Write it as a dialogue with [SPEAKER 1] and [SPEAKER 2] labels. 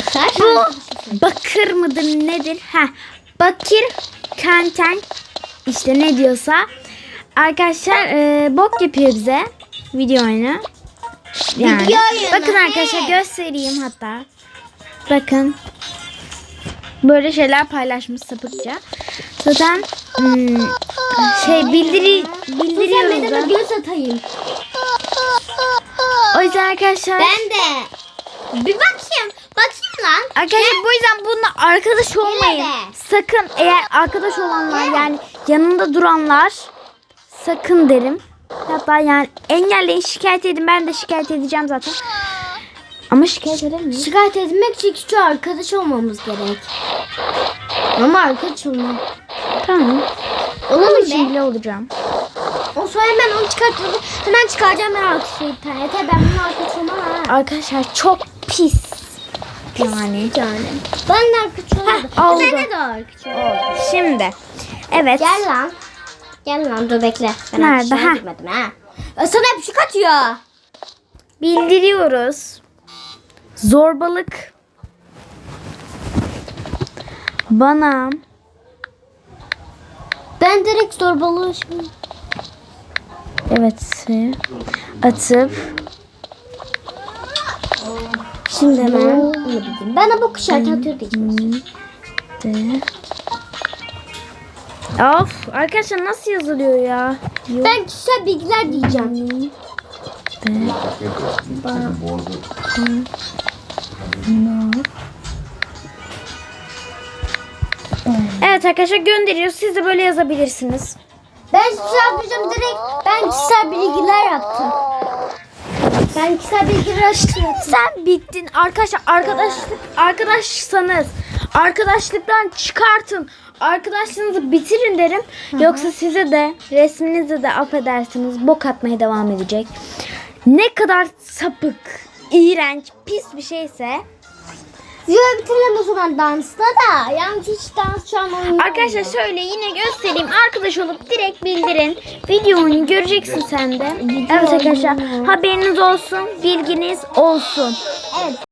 [SPEAKER 1] arkadaşlar.
[SPEAKER 2] Bu bakır mıdır nedir? Ha, bakır kanten işte ne diyorsa. Arkadaşlar e, bok yapıyor bize video oyunu. Yani.
[SPEAKER 1] Video oyunu,
[SPEAKER 2] Bakın arkadaşlar
[SPEAKER 1] he.
[SPEAKER 2] göstereyim hatta. Bakın. Böyle şeyler paylaşmış sapıkça. Zaten hmm, şey bildiri bildiriyoruz da.
[SPEAKER 1] göz atayım.
[SPEAKER 2] O yüzden arkadaşlar
[SPEAKER 1] Ben de. Bir bakayım. Bakayım lan.
[SPEAKER 2] Arkadaşlar bu yüzden bununla arkadaş olmayın.
[SPEAKER 1] Nerede?
[SPEAKER 2] Sakın eğer arkadaş olanlar yani yanında duranlar sakın derim. Hatta yani engelleyin şikayet edin. Ben de şikayet edeceğim zaten. Ama şikayet edemiyorum.
[SPEAKER 1] Şikayet etmek için şu arkadaş olmamız gerek. Ama arkadaş olmam.
[SPEAKER 2] Tamam. Onun için bile olacağım.
[SPEAKER 1] O sonra hemen onu çıkartıp hemen çıkaracağım ben arkadaş internete. Ben bunun arkadaş olmam ha.
[SPEAKER 2] Arkadaşlar çok pis. Yani.
[SPEAKER 1] Yani. Ben de arkadaş olmadım.
[SPEAKER 2] Heh, oldu.
[SPEAKER 1] Ben de arkadaş olmadım.
[SPEAKER 2] Şimdi. Evet.
[SPEAKER 1] Gel lan. Gel lan dur bekle. Ben
[SPEAKER 2] Nerede? Ha.
[SPEAKER 1] girmedim ha. Ya Sana hep şu katıyor.
[SPEAKER 2] Bildiriyoruz. Zorbalık. Bana
[SPEAKER 1] Ben direkt zorbalığı şimdi.
[SPEAKER 2] evet atıp
[SPEAKER 1] Şimdi hemen onu bildim. Bana bu kışartı atıyor diyeceğim.
[SPEAKER 2] Of arkadaşlar nasıl yazılıyor ya?
[SPEAKER 1] Ben kişisel bilgiler diyeceğim.
[SPEAKER 2] Evet arkadaşlar gönderiyoruz. Siz de böyle yazabilirsiniz.
[SPEAKER 1] Ben kişisel bilgilerim direkt ben kişisel bilgiler attım. Ben bilgiler açtım.
[SPEAKER 2] Sen bittin. Arkadaşlar arkadaşlık arkadaşsanız arkadaşlıktan çıkartın. Arkadaşlığınızı bitirin derim. Yoksa size de resminizi de affedersiniz bok atmaya devam edecek. Ne kadar sapık iğrenç pis bir şeyse
[SPEAKER 1] Videoyu bitirelim o zaman dansta da. Yalnız hiç dans şu an oynayamıyorum.
[SPEAKER 2] arkadaşlar şöyle yine göstereyim arkadaş olup direkt bildirin videoyu göreceksin sen de evet arkadaşlar haberiniz olsun bilginiz olsun
[SPEAKER 1] Evet.